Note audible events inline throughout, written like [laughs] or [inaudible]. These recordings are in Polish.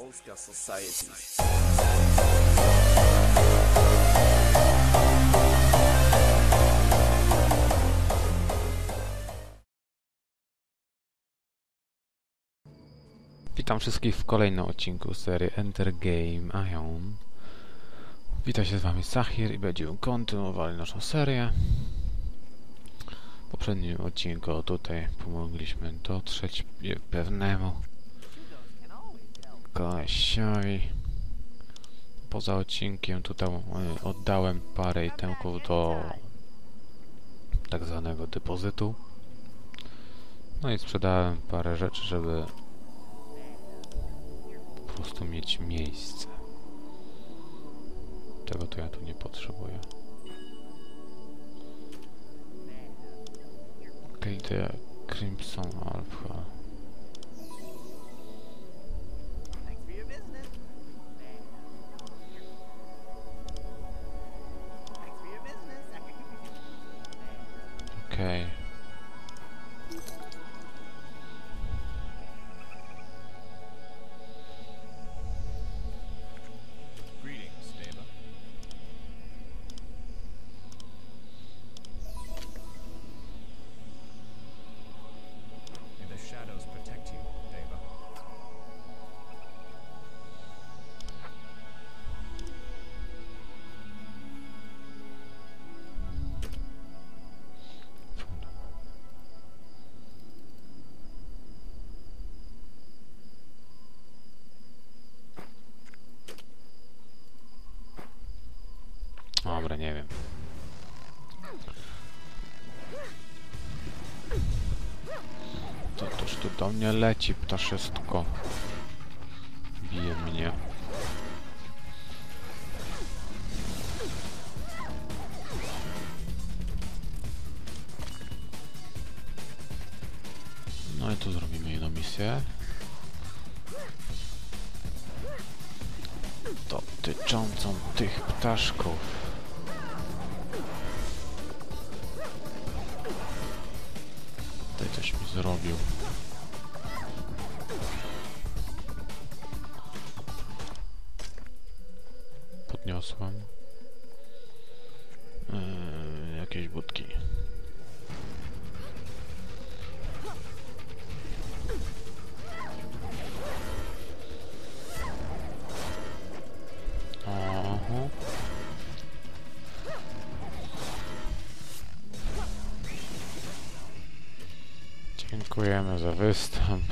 Polska Society. Witam wszystkich w kolejnym odcinku serii Enter Game Ion. Witam się z wami Sahir i będziemy kontynuowali naszą serię. W poprzednim odcinku tutaj pomogliśmy dotrzeć pewnemu kolesiowi. Poza odcinkiem tutaj y, oddałem parę itemków do tak zwanego depozytu. No i sprzedałem parę rzeczy, żeby po prostu mieć miejsce. Tego to ja tu nie potrzebuję. Okej, okay, Crimson Alpha. Do mnie leci ptaszystko. Bije mnie. No i tu zrobimy jedną misję. Dotyczącą tych ptaszków. Tutaj coś mi zrobił. Dziękujemy za występ.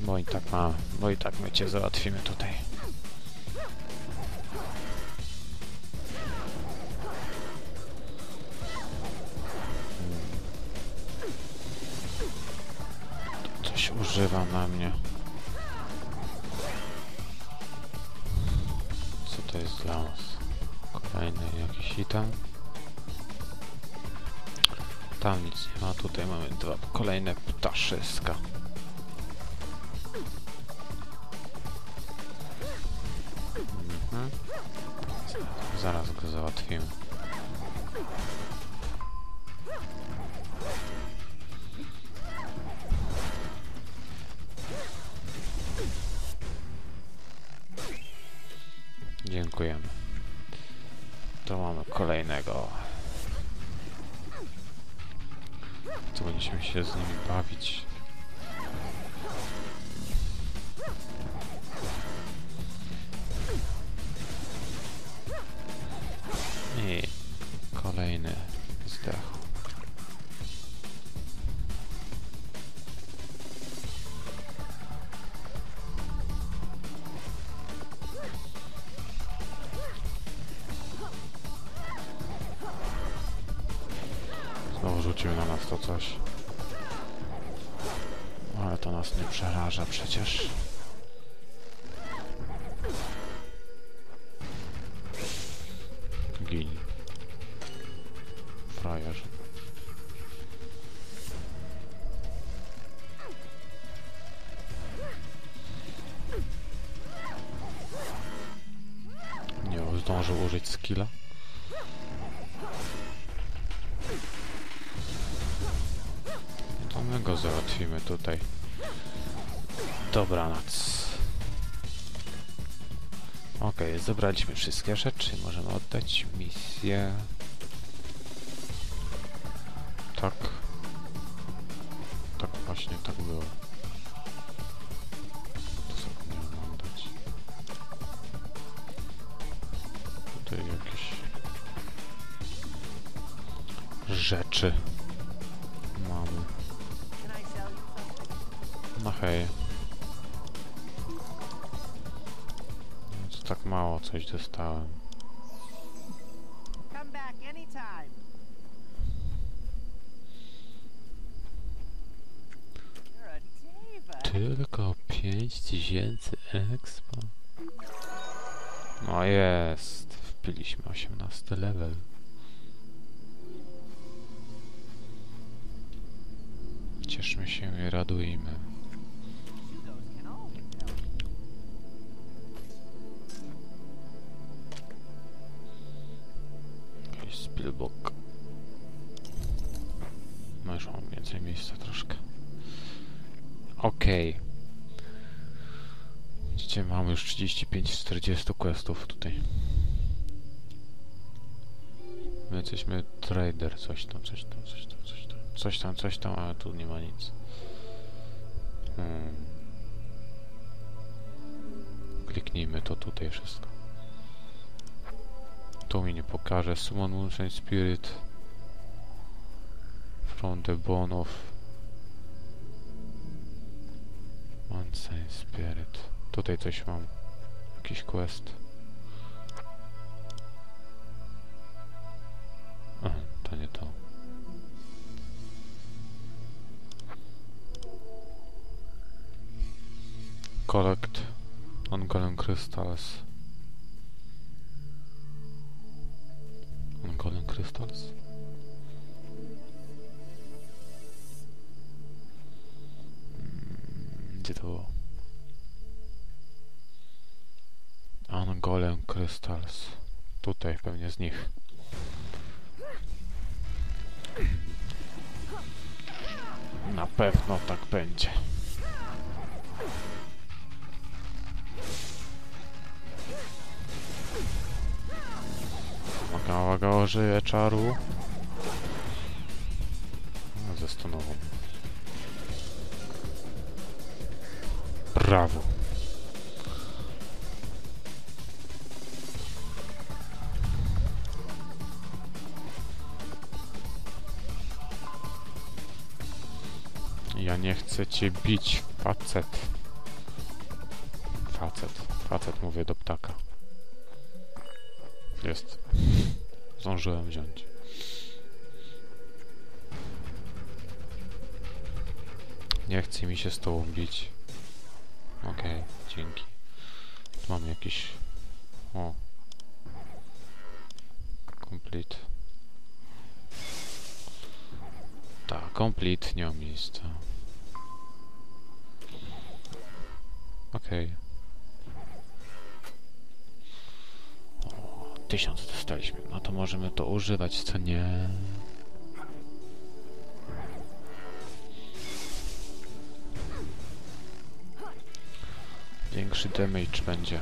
Bo i tak ma, bo i tak my cię załatwimy tutaj. Tu Coś używa na mnie. Co to jest dla nas? Kolejny jakiś item. Tam nic nie ma, tutaj mamy dwa kolejne ptaszyska. Mhm. Zaraz go załatwimy. Dziękujemy. To mamy kolejnego. Będziemy się z nimi bawić? Nie zdążył użyć skilla. To my go załatwimy tutaj. Dobranoc. Okej, zebraliśmy wszystkie rzeczy. Możemy oddać misję. Tak. Tak właśnie, tak było. To zapomniałem oddać. Tutaj jakieś rzeczy mamy. No hej. No to tak mało coś dostałem. Tylko 5000 expo. No jest. Wpiliśmy 18 level. Cieszmy się i radujmy. Jakiś już mam więcej miejsca troszkę. Okej. Widzicie, mamy już 35-40 questów tutaj. My jesteśmy trader, coś tam, coś tam, coś tam, coś tam, coś tam, coś tam, ale tu nie ma nic. Hmm. Kliknijmy to tutaj wszystko. To mi nie pokaże. Summon Moonshine Spirit from the bone of Moonshine Spirit. Tutaj coś mam. Jakiś quest. Aha, to nie to. Collect on golem crystals. On golem crystals? Gdzie to było? Crystals. Tutaj pewnie z nich. Na pewno tak będzie. Uwaga, uwaga, użyję czaru. No, Brawo. Ja nie chcę cię bić, facet. Facet. Facet mówię do ptaka. Jest. Zdążyłem wziąć. Nie chce mi się z tobą bić. Okej, dzięki. Tu mam jakiś... O. Complete. Tak, complete, nie ma miejsca. Okej. O, Tysiąc dostaliśmy. No to możemy to używać, co nie? Większy damage będzie.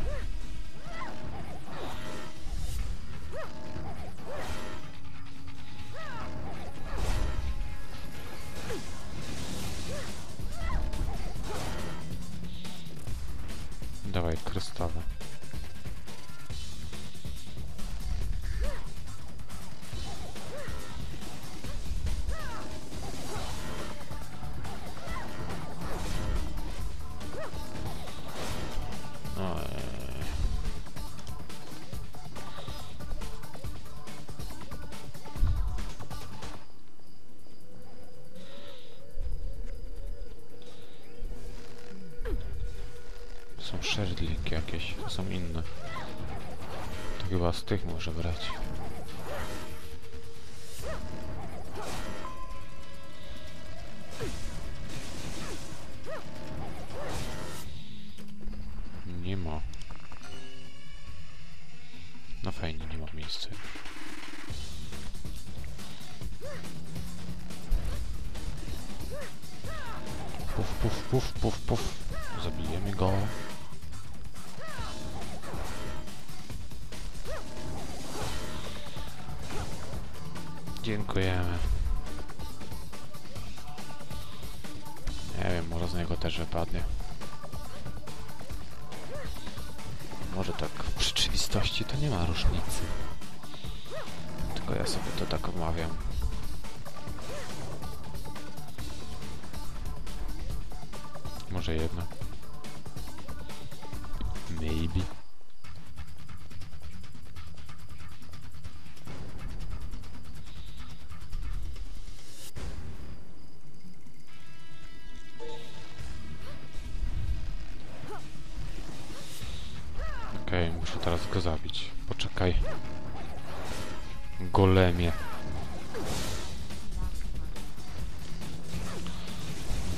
Są szerdlinki jakieś, są inne. To chyba z tych może brać. Też wypadnie. Może tak w rzeczywistości to nie ma różnicy. Tylko ja sobie to tak omawiam. Może jednak. Teraz go zabić. Poczekaj. Golemie.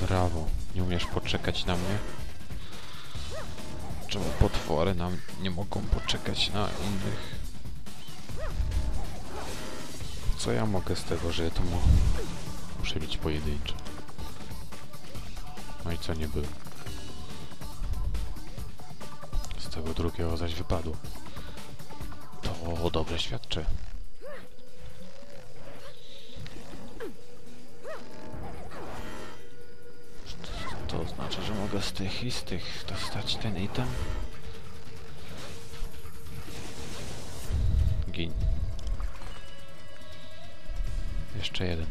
Brawo. Nie umiesz poczekać na mnie? Czemu potwory nam nie mogą poczekać na innych? Co ja mogę z tego, że ja to mu... muszę być pojedynczy? No i co nie było? Tego drugiego zaś wypadło. To dobrze świadczy. To znaczy, że mogę z tych i z tych dostać ten item? Gin. Jeszcze jeden.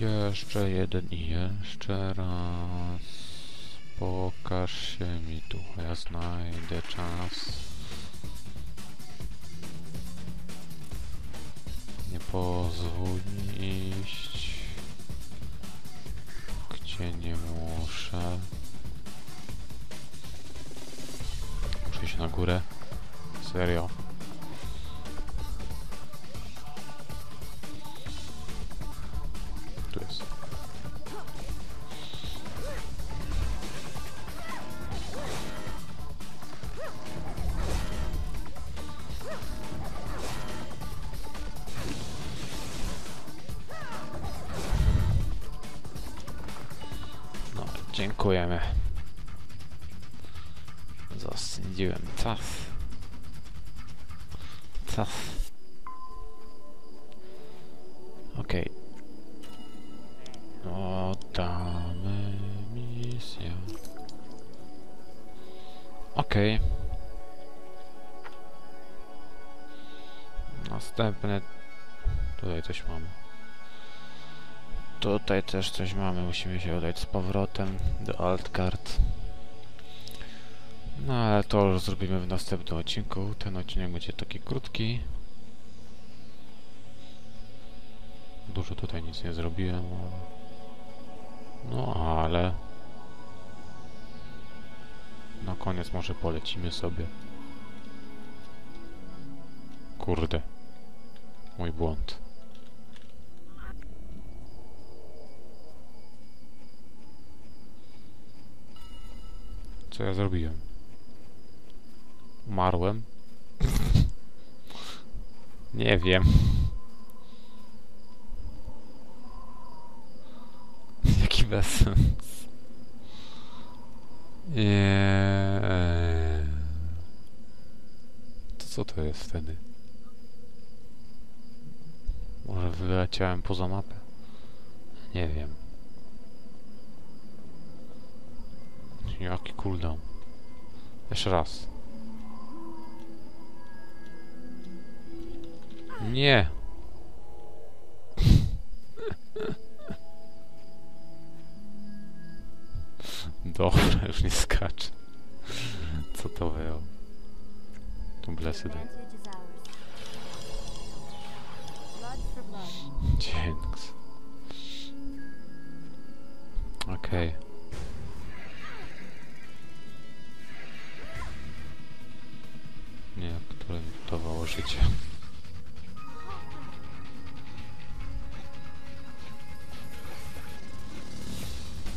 Jeszcze jeden i jeszcze raz. Pokaż się mi tu, ja znajdę czas. Nie pozwól mi iść. Gdzie nie muszę. Muszę iść na górę. Serio. Dziękujemy. Zasędziłem czas. Czas. Okej. Oddamy misję. Okej. Następne... Tutaj coś mamy. Tutaj też coś mamy, musimy się udać z powrotem do Altcard. No ale to już zrobimy w następnym odcinku. Ten odcinek będzie taki krótki. Dużo tutaj nic nie zrobiłem. No ale... Na koniec może polecimy sobie. Kurde. Mój błąd. Co ja zrobiłem? Umarłem? Nie wiem. [laughs] Jaki bezsens. Nie. To co to jest wtedy? Może wyleciałem poza mapę? Nie wiem. Jaki cooldown? Jeszcze raz. Nie. [laughs] Dobra, już nie skaczę. Co to było? Tu for blood. Dzięks. Okej. Nie, dawało życie.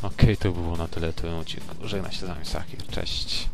Okej, to było na tyle w tym odcinku. Żegna się z wami Sakir. Cześć.